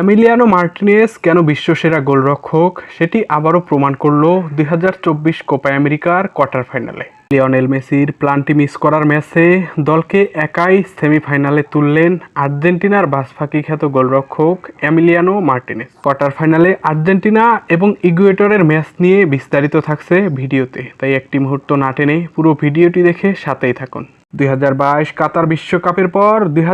Emiliano Martinez কেন বিশ্বসেরা গোলরক্ষক? সেটি আবারও প্রমাণ করল দুই কোপা আমেরিকার কোয়ার্টার ফাইনালে। লিওনেল মেসির প্লান্টি মিস করার ম্যাচে দলকে একাই সেমিফাইনালে তুললেন আর্জেন্টিনার বাসফাকি খ্যাত গোলরক্ষক অ্যামিলিয়ানো মার্টিনেস। কোয়ার্টার ফাইনালে আর্জেন্টিনা এবং ইগুয়েটরের ম্যাচ নিয়ে বিস্তারিত থাকছে ভিডিওতে, তাই একটি মুহূর্ত না টেনে পুরো ভিডিওটি দেখে সাথেই থাকুন। দুই হাজার বাইশ কাতার বিশ্বকাপের পর দুই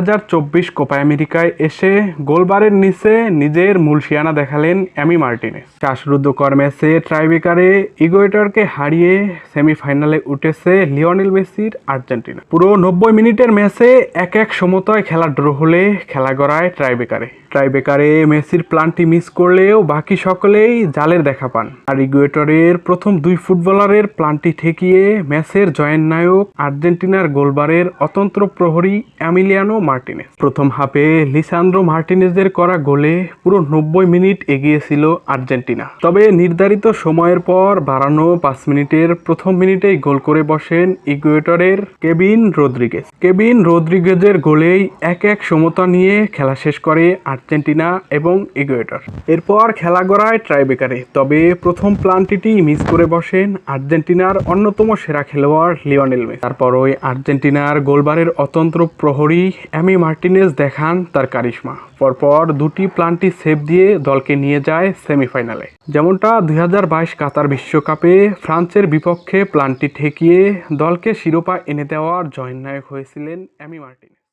কোপা আমেরিকায় এসে গোলবারের নিচে নিজের মূল শিয়ানা দেখালেন অ্যামি মার্টিনেস। শ্বাসরুদ্ধকর ম্যাচে ট্রাইবেকারে ইগোয়েটরকে হারিয়ে সেমিফাইনালে উঠেছে লিওনেল মেসির আর্জেন্টিনা। পুরো নব্বই মিনিটের ম্যাচে এক এক সমতায় খেলা ড্র হলে খেলা গড়ায় ট্রাইবেকারে। ট্রাইবেকারে মেসির প্লানটি মিস করলেও বাকি সকলেই জালের দেখা পান। আর ইগুয়েটরের প্রথম দুই ফুটবলারের প্লানটি ঠেকিয়ে ম্যাচের জয়েন্ট নায়ক আর্জেন্টিনার গোলবারের অতন্ত্র প্রহরী অ্যামিলিয়ানো মার্টিনেস প্রথম হাফে লিসান্দ্রো মার্টিনেজের করা গোলে পুরো নব্বই মিনিট এগিয়েছিল আর্জেন্টিনা। তবে নির্ধারিত সময়ের পর বাড়ানো পাঁচ মিনিটের প্রথম মিনিটেই গোল করে বসেন ইগুয়েটরের কেবিন রদ্রিগেজ। কেবিন রদ্রিগেজের গোলেই এক এক সমতা নিয়ে খেলা শেষ করে আর্জেন্টিনা এবং ইগুয়েটর এরপর খেলা গড়ায় ট্রাইবেকারে, তবে প্রথম প্লান্টিটি মিস করে বসেন আর্জেন্টিনার অন্যতম সেরা খেলোয়াড় লিওনেল মেসি। তারপর ওই আর্জেন্টিনার গোলবারের অতন্ত্র প্রহরী অ্যামি মার্টিনেজ দেখান তার কারিশমা। পরপর দুটি প্লান্টি সেভ দিয়ে দলকে নিয়ে যায় সেমিফাইনালে। যেমনটা দুই হাজার বাইশ কাতার বিশ্বকাপে ফ্রান্সের বিপক্ষে প্লান্টি ঠেকিয়ে দলকে শিরোপা এনে দেওয়ার জয়নায়ক হয়েছিলেন অ্যামি মার্টিনেজ।